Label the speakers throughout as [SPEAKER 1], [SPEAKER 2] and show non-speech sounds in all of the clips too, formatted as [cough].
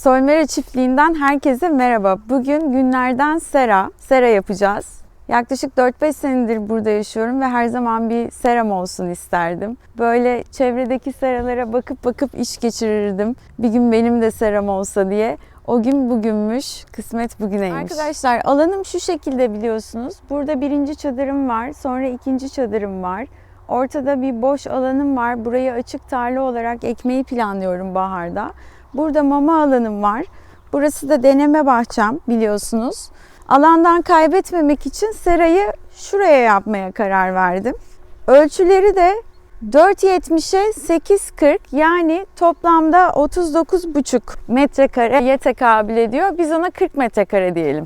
[SPEAKER 1] Soymera çiftliğinden herkese merhaba. Bugün günlerden sera, sera yapacağız. Yaklaşık 4-5 senedir burada yaşıyorum ve her zaman bir seram olsun isterdim. Böyle çevredeki seralara bakıp bakıp iş geçirirdim. Bir gün benim de seram olsa diye. O gün bugünmüş, kısmet bugüneymiş. Arkadaşlar alanım şu şekilde biliyorsunuz. Burada birinci çadırım var, sonra ikinci çadırım var. Ortada bir boş alanım var. Burayı açık tarla olarak ekmeği planlıyorum baharda. Burada mama alanım var. Burası da deneme bahçem biliyorsunuz. Alandan kaybetmemek için serayı şuraya yapmaya karar verdim. Ölçüleri de 4.70'e 8.40 yani toplamda 39,5 metrekareye tekabül ediyor. Biz ona 40 metrekare diyelim.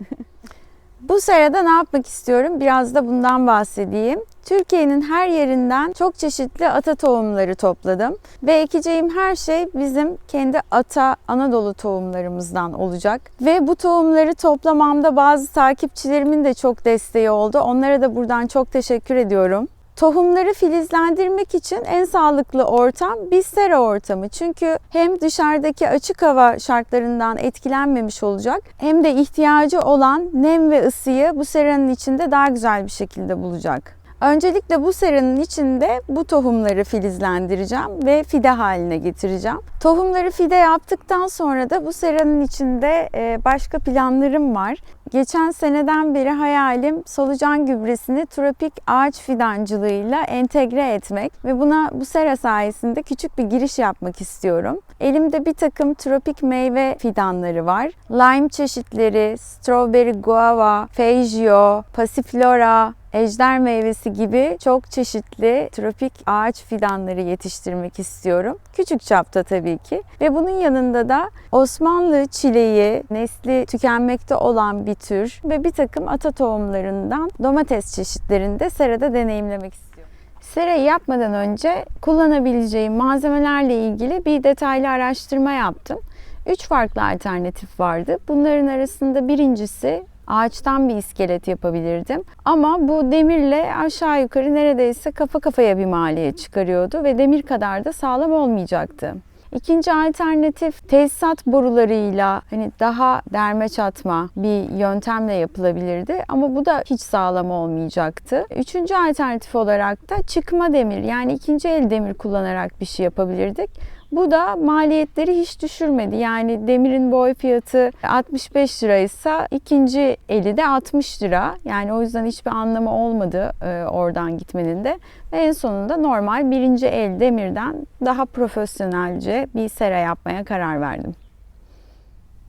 [SPEAKER 1] [laughs] Bu serada ne yapmak istiyorum? Biraz da bundan bahsedeyim. Türkiye'nin her yerinden çok çeşitli ata tohumları topladım. Ve ekeceğim her şey bizim kendi ata Anadolu tohumlarımızdan olacak. Ve bu tohumları toplamamda bazı takipçilerimin de çok desteği oldu. Onlara da buradan çok teşekkür ediyorum. Tohumları filizlendirmek için en sağlıklı ortam bir sera ortamı. Çünkü hem dışarıdaki açık hava şartlarından etkilenmemiş olacak hem de ihtiyacı olan nem ve ısıyı bu seranın içinde daha güzel bir şekilde bulacak. Öncelikle bu seranın içinde bu tohumları filizlendireceğim ve fide haline getireceğim. Tohumları fide yaptıktan sonra da bu seranın içinde başka planlarım var. Geçen seneden beri hayalim solucan gübresini tropik ağaç fidancılığıyla entegre etmek ve buna bu sera sayesinde küçük bir giriş yapmak istiyorum. Elimde bir takım tropik meyve fidanları var. Lime çeşitleri, strawberry guava, feijio, passiflora, ejder meyvesi gibi çok çeşitli tropik ağaç fidanları yetiştirmek istiyorum. Küçük çapta tabii ki. Ve bunun yanında da Osmanlı çileği, nesli tükenmekte olan bir tür ve bir takım ata tohumlarından domates çeşitlerinde serada deneyimlemek istiyorum. Serayı yapmadan önce kullanabileceğim malzemelerle ilgili bir detaylı araştırma yaptım. Üç farklı alternatif vardı. Bunların arasında birincisi ağaçtan bir iskelet yapabilirdim. Ama bu demirle aşağı yukarı neredeyse kafa kafaya bir maliyet çıkarıyordu ve demir kadar da sağlam olmayacaktı. İkinci alternatif tesisat borularıyla hani daha derme çatma bir yöntemle yapılabilirdi ama bu da hiç sağlam olmayacaktı. Üçüncü alternatif olarak da çıkma demir yani ikinci el demir kullanarak bir şey yapabilirdik. Bu da maliyetleri hiç düşürmedi. Yani demirin boy fiyatı 65 liraysa ikinci eli de 60 lira. Yani o yüzden hiçbir anlamı olmadı e, oradan gitmenin de. Ve en sonunda normal birinci el demirden daha profesyonelce bir sera yapmaya karar verdim.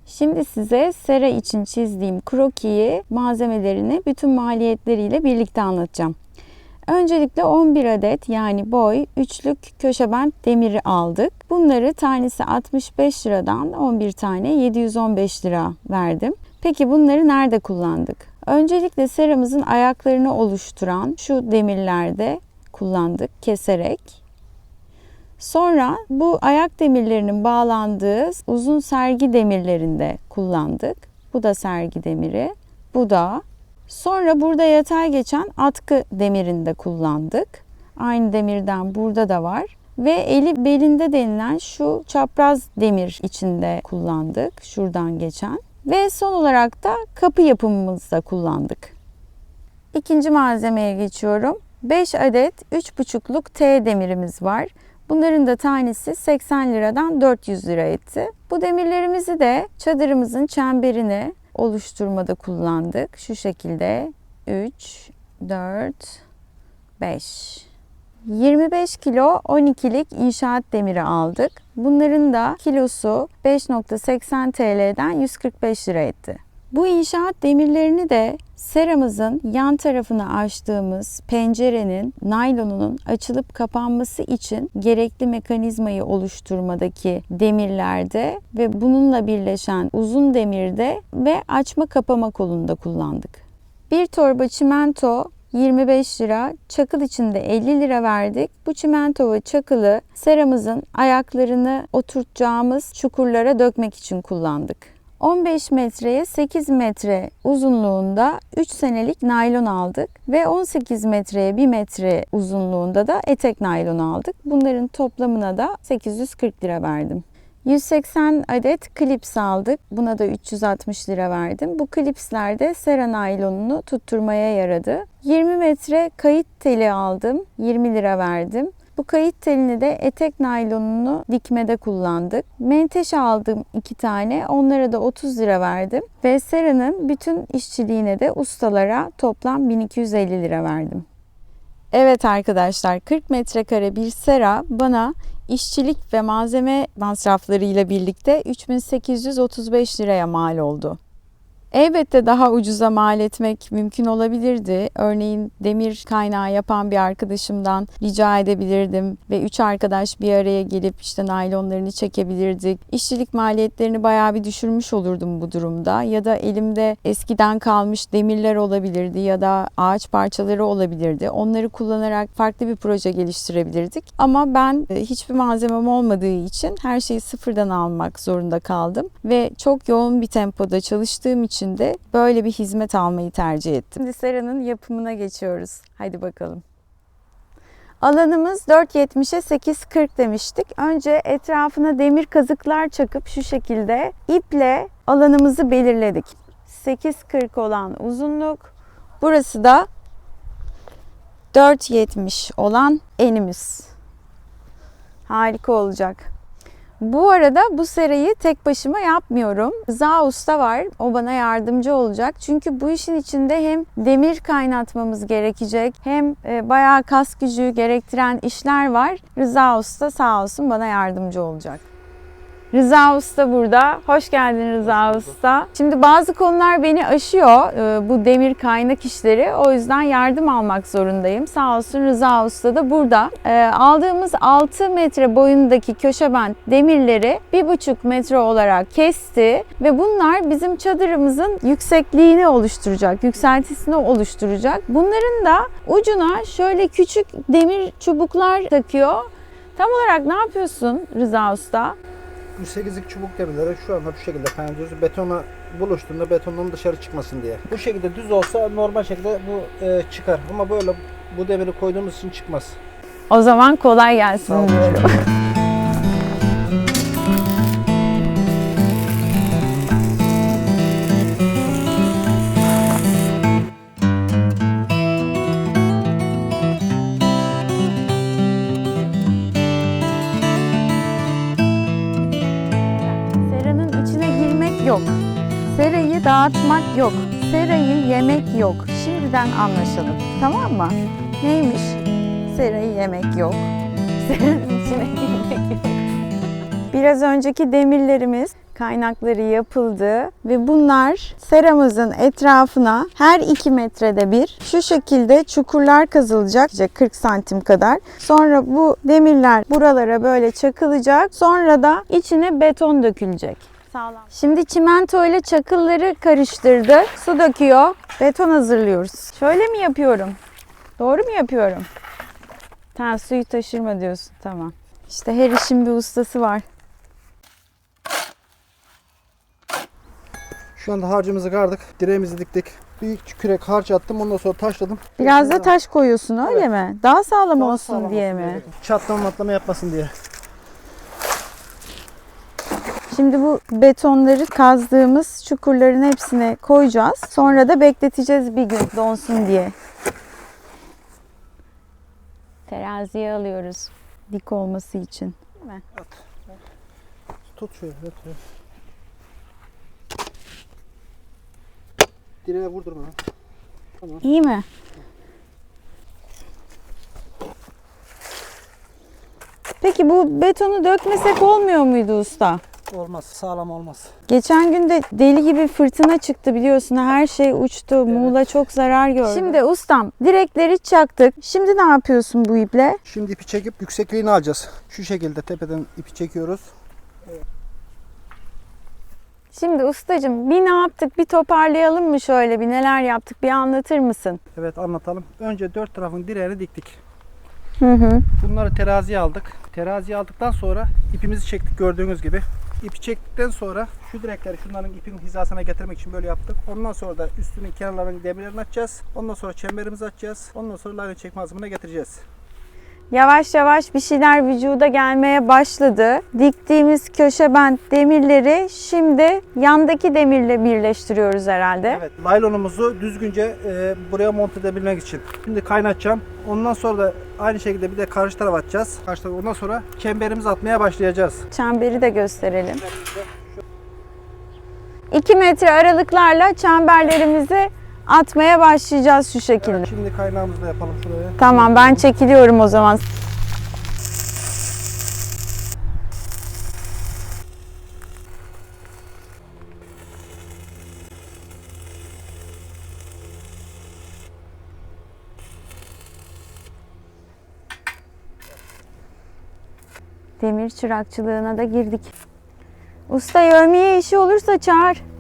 [SPEAKER 1] Şimdi size sera için çizdiğim krokiyi, malzemelerini bütün maliyetleriyle birlikte anlatacağım. Öncelikle 11 adet yani boy üçlük köşebent demiri aldık. Bunları tanesi 65 liradan 11 tane 715 lira verdim. Peki bunları nerede kullandık? Öncelikle seramızın ayaklarını oluşturan şu demirlerde kullandık keserek. Sonra bu ayak demirlerinin bağlandığı uzun sergi demirlerinde kullandık. Bu da sergi demiri. Bu da Sonra burada yatay geçen atkı demirinde kullandık. Aynı demirden burada da var. Ve eli belinde denilen şu çapraz demir içinde kullandık. Şuradan geçen. Ve son olarak da kapı yapımımızda kullandık. İkinci malzemeye geçiyorum. 5 adet 3,5'luk T demirimiz var. Bunların da tanesi 80 liradan 400 lira etti. Bu demirlerimizi de çadırımızın çemberine oluşturmada kullandık. Şu şekilde 3, 4, 5. 25 kilo 12'lik inşaat demiri aldık. Bunların da kilosu 5.80 TL'den 145 lira etti. Bu inşaat demirlerini de seramızın yan tarafını açtığımız pencerenin naylonunun açılıp kapanması için gerekli mekanizmayı oluşturmadaki demirlerde ve bununla birleşen uzun demirde ve açma kapama kolunda kullandık. Bir torba çimento 25 lira, çakıl içinde 50 lira verdik. Bu çimento ve çakılı seramızın ayaklarını oturtacağımız çukurlara dökmek için kullandık. 15 metreye 8 metre uzunluğunda 3 senelik naylon aldık ve 18 metreye 1 metre uzunluğunda da etek naylon aldık. Bunların toplamına da 840 lira verdim. 180 adet klips aldık. Buna da 360 lira verdim. Bu klipsler de sera naylonunu tutturmaya yaradı. 20 metre kayıt teli aldım. 20 lira verdim. Bu kayıt telini de etek naylonunu dikmede kullandık. Menteşe aldım iki tane. Onlara da 30 lira verdim. Ve seranın bütün işçiliğine de ustalara toplam 1250 lira verdim. Evet arkadaşlar 40 metrekare bir sera bana işçilik ve malzeme masraflarıyla birlikte 3835 liraya mal oldu. Elbette daha ucuza mal etmek mümkün olabilirdi. Örneğin demir kaynağı yapan bir arkadaşımdan rica edebilirdim ve üç arkadaş bir araya gelip işte naylonlarını çekebilirdik. İşçilik maliyetlerini bayağı bir düşürmüş olurdum bu durumda. Ya da elimde eskiden kalmış demirler olabilirdi ya da ağaç parçaları olabilirdi. Onları kullanarak farklı bir proje geliştirebilirdik. Ama ben e, hiçbir malzemem olmadığı için her şeyi sıfırdan almak zorunda kaldım ve çok yoğun bir tempoda çalıştığım için de böyle bir hizmet almayı tercih ettim. Şimdi seranın yapımına geçiyoruz. Haydi bakalım. Alanımız 4.70'e 8.40 demiştik. Önce etrafına demir kazıklar çakıp şu şekilde iple alanımızı belirledik. 8.40 olan uzunluk. Burası da 4.70 olan enimiz. Harika olacak. Bu arada bu serayı tek başıma yapmıyorum. Rıza Usta var. O bana yardımcı olacak. Çünkü bu işin içinde hem demir kaynatmamız gerekecek hem e, bayağı kas gücü gerektiren işler var. Rıza Usta sağ olsun bana yardımcı olacak. Rıza Usta burada. Hoş geldin Rıza Usta. Şimdi bazı konular beni aşıyor e, bu demir kaynak işleri. O yüzden yardım almak zorundayım. Sağ olsun Rıza Usta da burada. E, Aldığımız 6 metre boyundaki köşebent demirleri 1,5 metre olarak kesti ve bunlar bizim çadırımızın yüksekliğini oluşturacak, yükseltisini oluşturacak. Bunların da ucuna şöyle küçük demir çubuklar takıyor. Tam olarak ne yapıyorsun Rıza Usta?
[SPEAKER 2] Bu 8'lik çubuk demirleri şu anda bu şekilde kaynatıyoruz. Betona buluştuğunda betonun dışarı çıkmasın diye. Bu şekilde düz olsa normal şekilde bu e, çıkar. Ama böyle bu demiri koyduğumuz için çıkmaz.
[SPEAKER 1] O zaman kolay gelsin
[SPEAKER 2] Sağ olun. [laughs]
[SPEAKER 1] Dağıtmak yok. Serayı yemek yok. Şimdiden anlaşalım. Tamam mı? Neymiş? Serayı yemek yok. [laughs] Seranın içine girmek yok. Biraz önceki demirlerimiz kaynakları yapıldı ve bunlar seramızın etrafına her 2 metrede bir şu şekilde çukurlar kazılacak 40 santim kadar. Sonra bu demirler buralara böyle çakılacak. Sonra da içine beton dökülecek. Sağlam. Şimdi çimento ile çakılları karıştırdı. Su döküyor. Beton hazırlıyoruz. Şöyle mi yapıyorum? Doğru mu yapıyorum? Tamam suyu taşırma diyorsun. Tamam. İşte her işin bir ustası var.
[SPEAKER 2] Şu anda harcımızı kardık. Direğimizi diktik. Büyük kürek harç attım. Ondan sonra taşladım.
[SPEAKER 1] Biraz da taş koyuyorsun öyle
[SPEAKER 2] Evet.
[SPEAKER 1] mi? Daha sağlam
[SPEAKER 2] Daha
[SPEAKER 1] olsun
[SPEAKER 2] sağlam
[SPEAKER 1] diye
[SPEAKER 2] olsun
[SPEAKER 1] mi?
[SPEAKER 2] Çatlama matlama yapmasın diye.
[SPEAKER 1] Şimdi bu betonları kazdığımız çukurların hepsine koyacağız. Sonra da bekleteceğiz bir gün donsun diye. Teraziye alıyoruz dik olması için. Değil mi?
[SPEAKER 2] Tut şöyle. Tut şöyle. Direğe vurdurma.
[SPEAKER 1] İyi mi? Peki bu betonu dökmesek olmuyor muydu usta?
[SPEAKER 2] Olmaz. Sağlam olmaz.
[SPEAKER 1] Geçen gün de deli gibi fırtına çıktı biliyorsun. Her şey uçtu. Muğla çok zarar gördü. Şimdi ustam direkleri çaktık. Şimdi ne yapıyorsun bu iple?
[SPEAKER 2] Şimdi ipi çekip yüksekliğini alacağız. Şu şekilde tepeden ipi çekiyoruz.
[SPEAKER 1] Şimdi ustacığım bir ne yaptık bir toparlayalım mı şöyle bir neler yaptık bir anlatır mısın?
[SPEAKER 2] Evet anlatalım. Önce dört tarafın direğini diktik.
[SPEAKER 1] Hı hı.
[SPEAKER 2] Bunları teraziye aldık. Teraziye aldıktan sonra ipimizi çektik gördüğünüz gibi. İpi çektikten sonra şu direkleri şunların ipin hizasına getirmek için böyle yaptık. Ondan sonra da üstünün kenarlarının demirlerini açacağız. Ondan sonra çemberimizi açacağız. Ondan sonra layla çekme azmına getireceğiz.
[SPEAKER 1] Yavaş yavaş bir şeyler vücuda gelmeye başladı. Diktiğimiz köşe bent demirleri şimdi yandaki demirle birleştiriyoruz herhalde.
[SPEAKER 2] Evet, laylonumuzu düzgünce e, buraya monte edebilmek için. Şimdi kaynatacağım. Ondan sonra da aynı şekilde bir de karşı tarafa atacağız. Karşı tarafa. Ondan sonra çemberimizi atmaya başlayacağız.
[SPEAKER 1] Çemberi de gösterelim. 2 metre aralıklarla çemberlerimizi atmaya başlayacağız şu şekilde.
[SPEAKER 2] Şimdi kaynağımızı da yapalım şuraya.
[SPEAKER 1] Tamam ben çekiliyorum o zaman. Demir çırakçılığına da girdik. Usta yövmiye işi olursa çağır.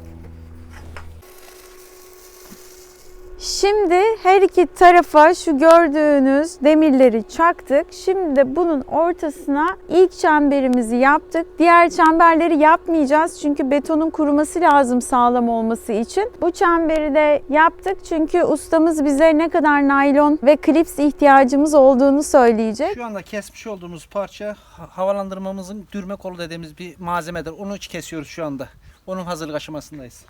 [SPEAKER 1] Şimdi her iki tarafa şu gördüğünüz demirleri çaktık. Şimdi de bunun ortasına ilk çemberimizi yaptık. Diğer çemberleri yapmayacağız çünkü betonun kuruması lazım sağlam olması için. Bu çemberi de yaptık çünkü ustamız bize ne kadar naylon ve klips ihtiyacımız olduğunu söyleyecek.
[SPEAKER 2] Şu anda kesmiş olduğumuz parça ha- havalandırmamızın dürme kolu dediğimiz bir malzemedir. Onu kesiyoruz şu anda. Onun hazırlık aşamasındayız.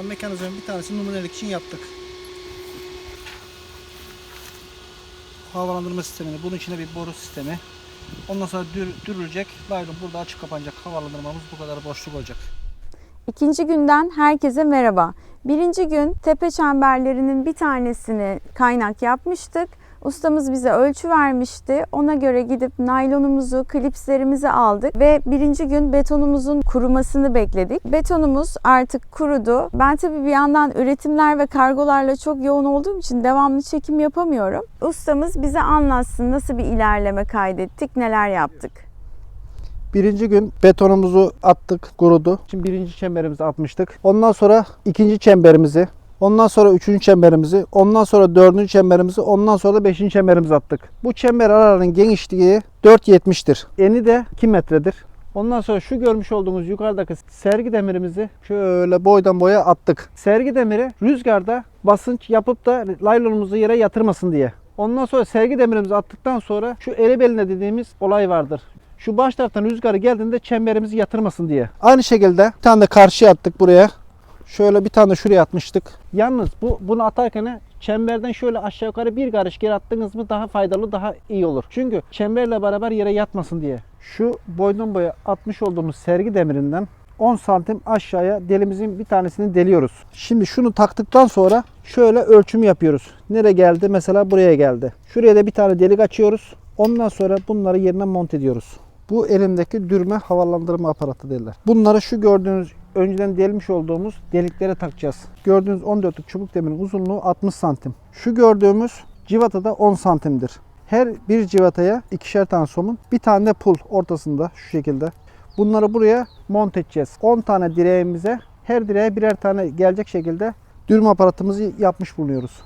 [SPEAKER 2] Anda mekanizmanın bir tanesini numunelik için yaptık. havalandırma sistemini, bunun içine bir boru sistemi. Ondan sonra dür, dürülecek. Laylon burada açık kapanacak. Havalandırmamız bu kadar boşluk olacak.
[SPEAKER 1] İkinci günden herkese merhaba. Birinci gün tepe çemberlerinin bir tanesini kaynak yapmıştık. Ustamız bize ölçü vermişti. Ona göre gidip naylonumuzu, klipslerimizi aldık ve birinci gün betonumuzun kurumasını bekledik. Betonumuz artık kurudu. Ben tabii bir yandan üretimler ve kargolarla çok yoğun olduğum için devamlı çekim yapamıyorum. Ustamız bize anlatsın nasıl bir ilerleme kaydettik, neler yaptık.
[SPEAKER 2] Birinci gün betonumuzu attık, kurudu. Şimdi birinci çemberimizi atmıştık. Ondan sonra ikinci çemberimizi, ondan sonra üçüncü çemberimizi, ondan sonra dördüncü çemberimizi, ondan sonra da beşinci çemberimizi attık. Bu çember aralarının genişliği 4.70'tir. Eni de 2 metredir. Ondan sonra şu görmüş olduğunuz yukarıdaki sergi demirimizi şöyle boydan boya attık. Sergi demiri rüzgarda basınç yapıp da laylonumuzu yere yatırmasın diye. Ondan sonra sergi demirimizi attıktan sonra şu ele beline dediğimiz olay vardır. Şu baş taraftan rüzgarı geldiğinde çemberimizi yatırmasın diye. Aynı şekilde bir tane de karşıya attık buraya. Şöyle bir tane şuraya atmıştık. Yalnız bu bunu atarken çemberden şöyle aşağı yukarı bir karış geri attınız mı daha faydalı daha iyi olur. Çünkü çemberle beraber yere yatmasın diye. Şu boydan boya atmış olduğumuz sergi demirinden 10 santim aşağıya delimizin bir tanesini deliyoruz. Şimdi şunu taktıktan sonra şöyle ölçüm yapıyoruz. Nereye geldi? Mesela buraya geldi. Şuraya da bir tane delik açıyoruz. Ondan sonra bunları yerine monte ediyoruz. Bu elimdeki dürme havalandırma aparatı derler. Bunları şu gördüğünüz önceden delmiş olduğumuz deliklere takacağız. Gördüğünüz 14'lük çubuk demirin uzunluğu 60 santim. Şu gördüğümüz civata da 10 santimdir. Her bir civataya ikişer tane somun, bir tane de pul ortasında şu şekilde. Bunları buraya monte edeceğiz. 10 tane direğimize her direğe birer tane gelecek şekilde dürme aparatımızı yapmış bulunuyoruz.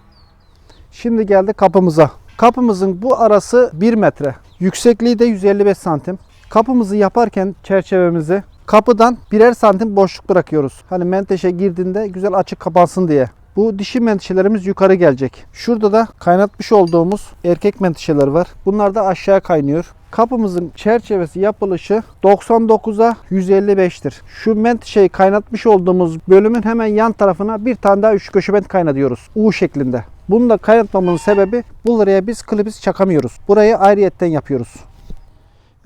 [SPEAKER 2] Şimdi geldi kapımıza. Kapımızın bu arası 1 metre. Yüksekliği de 155 santim. Kapımızı yaparken çerçevemizi kapıdan birer santim boşluk bırakıyoruz. Hani menteşe girdiğinde güzel açık kapansın diye. Bu dişi menteşelerimiz yukarı gelecek. Şurada da kaynatmış olduğumuz erkek menteşeler var. Bunlar da aşağı kaynıyor. Kapımızın çerçevesi yapılışı 99'a 155'tir. Şu menteşeyi kaynatmış olduğumuz bölümün hemen yan tarafına bir tane daha üç köşebent kaynatıyoruz. U şeklinde. Bunu da kaynatmamızın sebebi buraya biz klipis çakamıyoruz. Burayı ayrıyetten yapıyoruz.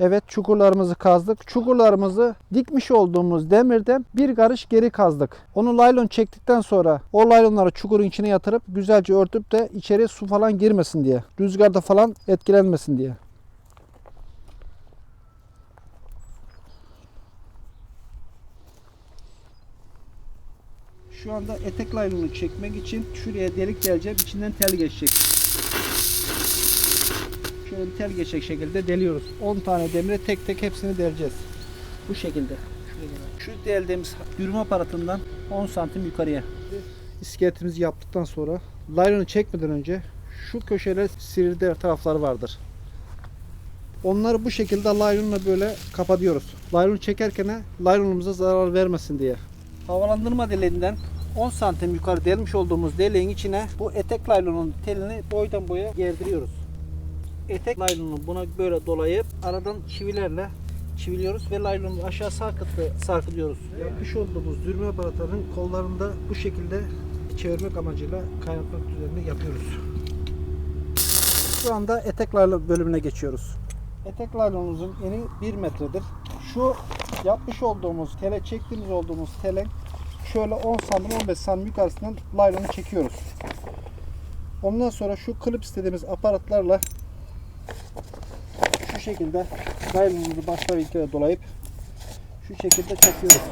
[SPEAKER 2] Evet çukurlarımızı kazdık. Çukurlarımızı dikmiş olduğumuz demirden bir karış geri kazdık. Onu laylon çektikten sonra o laylonları çukurun içine yatırıp güzelce örtüp de içeri su falan girmesin diye. Rüzgarda falan etkilenmesin diye. Şu anda etek laylonu çekmek için şuraya delik gelecek, içinden tel geçecek. Şöyle tel geçecek şekilde deliyoruz. 10 tane demire tek tek hepsini deleceğiz. Bu şekilde. Şu deldiğimiz dürüm aparatından 10 santim yukarıya. İskeletimizi yaptıktan sonra laylonu çekmeden önce şu köşeler sivri tarafları vardır. Onları bu şekilde laylonla böyle kapatıyoruz. Laylon çekerken laylonumuza zarar vermesin diye. Havalandırma deliğinden 10 santim yukarı delmiş olduğumuz deliğin içine bu etek laylonun telini boydan boya gerdiriyoruz. Etek laylonunu buna böyle dolayıp aradan çivilerle çiviliyoruz ve laylonu aşağı sarkıtı sarkıtıyoruz. Yapmış olduğumuz dürme aparatının kollarında bu şekilde çevirmek amacıyla kaynatmak üzerine yapıyoruz. Şu anda etek laylon bölümüne geçiyoruz. Etek laylonumuzun eni 1 metredir. Şu yapmış olduğumuz tele çektiğimiz olduğumuz tele şöyle 10 santim 15 santim yukarısından laylonu çekiyoruz. Ondan sonra şu klip istediğimiz aparatlarla şu şekilde laylonumuzu başta bir kere dolayıp şu şekilde çekiyoruz.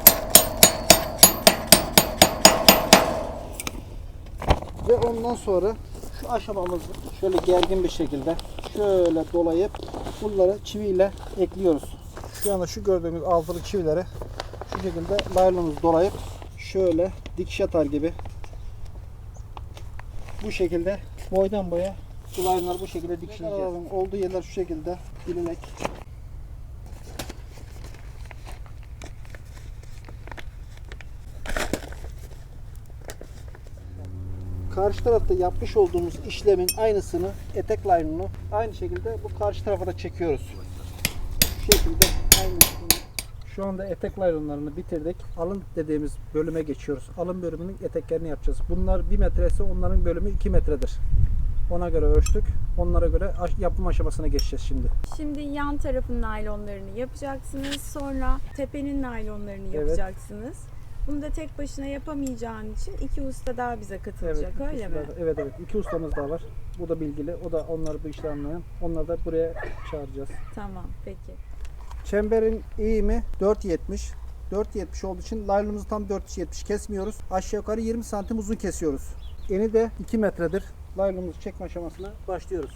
[SPEAKER 2] Ve ondan sonra şu aşamamızı şöyle gergin bir şekilde şöyle dolayıp bunları çiviyle ekliyoruz. Şu anda şu gördüğümüz altılı çivileri şu şekilde laylonumuzu dolayıp şöyle dikiş atar gibi bu şekilde boydan boya bu laylonları bu şekilde dikişleyeceğiz. Olduğu yerler şu şekilde dilerek karşı tarafta yapmış olduğumuz işlemin aynısını etek line'ını aynı şekilde bu karşı tarafa da çekiyoruz. Şu şekilde aynısını. Şu anda etek laylonlarını bitirdik. Alın dediğimiz bölüme geçiyoruz. Alın bölümünün eteklerini yapacağız. Bunlar 1 metresi onların bölümü 2 metredir. Ona göre ölçtük. Onlara göre yapım aşamasına geçeceğiz şimdi.
[SPEAKER 1] Şimdi yan tarafın naylonlarını yapacaksınız. Sonra tepenin naylonlarını
[SPEAKER 2] Evet.
[SPEAKER 1] yapacaksınız. Bunu da tek başına yapamayacağın için iki usta daha bize katılacak
[SPEAKER 2] iki
[SPEAKER 1] öyle mi?
[SPEAKER 2] ustamız- Evet evet. İki ustamız daha var. Bu da bilgili. O da onları bu işle anlayan. Onları da buraya çağıracağız.
[SPEAKER 1] Tamam peki.
[SPEAKER 2] Çemberin eğimi 4.70. 4.70 olduğu için laylonumuzu tam 470 kesmiyoruz. Aşağı yukarı 20 santim uzun kesiyoruz. Eni de 2 metredir. Laylonumuzu çekme aşamasına başlıyoruz.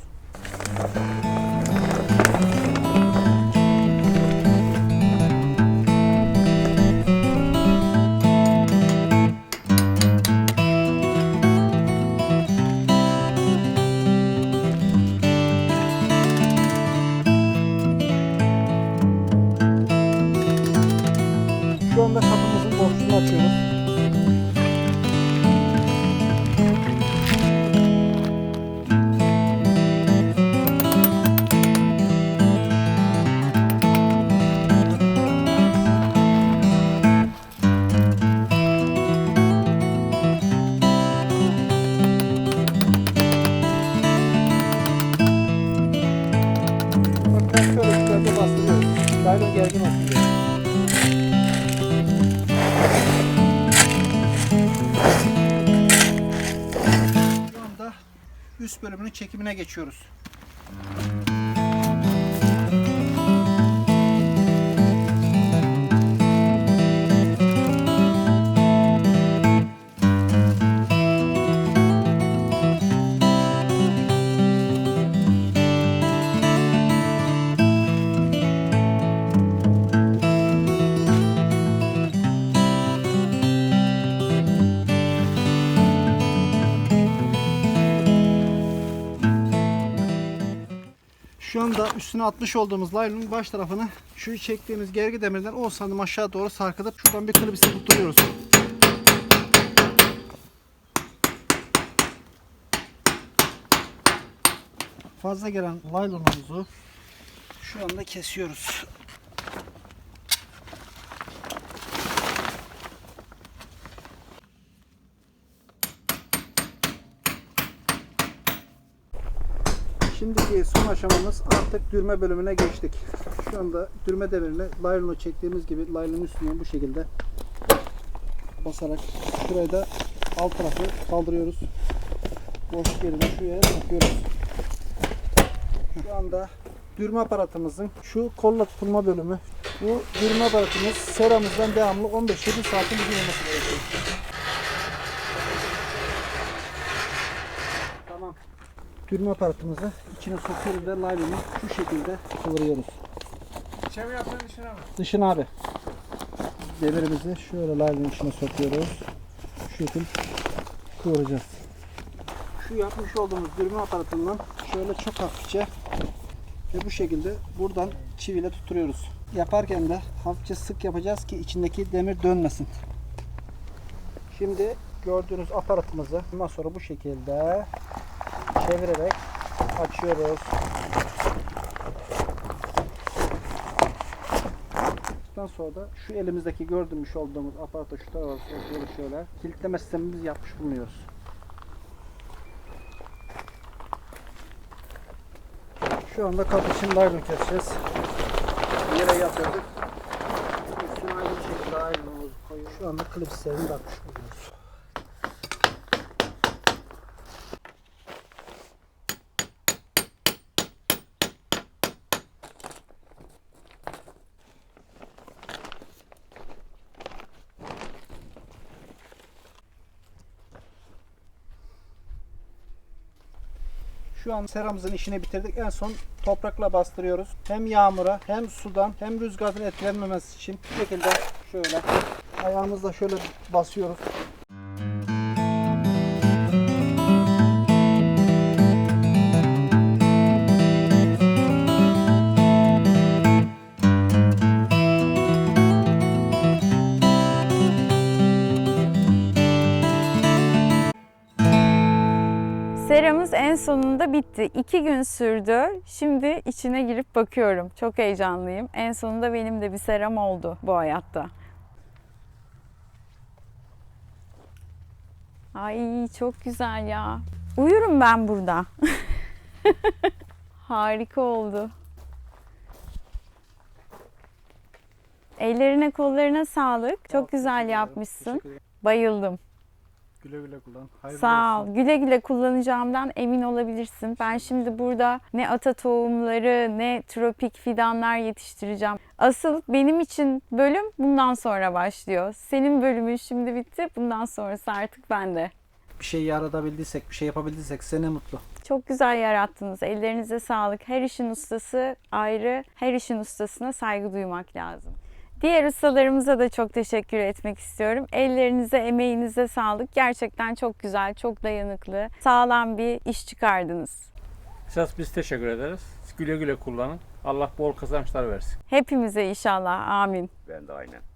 [SPEAKER 2] Üst bölümünün çekimine geçiyoruz. Şu anda üstüne atmış olduğumuz laylonun baş tarafını şu çektiğimiz gergi demirden 10 santim aşağı doğru sarkıtıp şuradan bir klipsi tutturuyoruz. Fazla gelen laylonumuzu şu anda kesiyoruz. Şimdiki son aşamamız artık dürme bölümüne geçtik. Şu anda dürme demirine laylonu çektiğimiz gibi laylonun üstüne bu şekilde basarak şurayı da alt tarafı kaldırıyoruz. Boşluk yerine şu yere takıyoruz. Şu anda dürme aparatımızın şu kolla tutulma bölümü. Bu dürme aparatımız seramızdan devamlı 15-20 santim uzun olması gerekiyor. Tamam. Dürme aparatımızı içine sokuyoruz ve laylonu şu şekilde kıvırıyoruz.
[SPEAKER 3] Çevre yapmanın dışına mı?
[SPEAKER 2] Dışına abi. Demirimizi şöyle laylonun içine sokuyoruz. Şu şekil kıvıracağız. Şu yapmış olduğumuz dürme aparatından şöyle çok hafifçe Ve bu şekilde buradan çiviyle tutturuyoruz. Yaparken de hafifçe sık yapacağız ki içindeki demir dönmesin. Şimdi gördüğünüz aparatımızı bundan sonra bu şekilde çevirerek açıyoruz. Bundan sonra da şu elimizdeki gördüğümüz olduğumuz aparatı şu tarafa şöyle şöyle kilitleme sistemimizi yapmış bulunuyoruz. Şu anda kapı için naylon keseceğiz. Yere yatırdık. Koyuyoruz. Şu anda klipslerini takmış Şu an seramızın işini bitirdik. En son toprakla bastırıyoruz. Hem yağmura hem sudan hem rüzgardan etkilenmemesi için bu şekilde şöyle ayağımızla şöyle basıyoruz.
[SPEAKER 1] En sonunda bitti. İki gün sürdü. Şimdi içine girip bakıyorum. Çok heyecanlıyım. En sonunda benim de bir seram oldu bu hayatta. Ay çok güzel ya. Uyurum ben burada. [laughs] Harika oldu. Ellerine kollarına sağlık. Çok güzel yapmışsın. Bayıldım.
[SPEAKER 2] Güle güle kullan. Hayırlı
[SPEAKER 1] Sağ
[SPEAKER 2] olsun.
[SPEAKER 1] ol. Güle güle kullanacağımdan emin olabilirsin. Ben şimdi burada ne ata tohumları ne tropik fidanlar yetiştireceğim. Asıl benim için bölüm bundan sonra başlıyor. Senin bölümün şimdi bitti. Bundan sonrası artık bende.
[SPEAKER 2] Bir şey yaratabildiysek, bir şey yapabildiysek sene mutlu.
[SPEAKER 1] Çok güzel yarattınız. Ellerinize sağlık. Her işin ustası ayrı. Her işin ustasına saygı duymak lazım. Diğer ustalarımıza da çok teşekkür etmek istiyorum. Ellerinize, emeğinize sağlık. Gerçekten çok güzel, çok dayanıklı, sağlam bir iş çıkardınız.
[SPEAKER 3] Esas biz teşekkür ederiz. Güle güle kullanın. Allah bol kazançlar versin.
[SPEAKER 1] Hepimize inşallah. Amin.
[SPEAKER 4] Ben de aynen.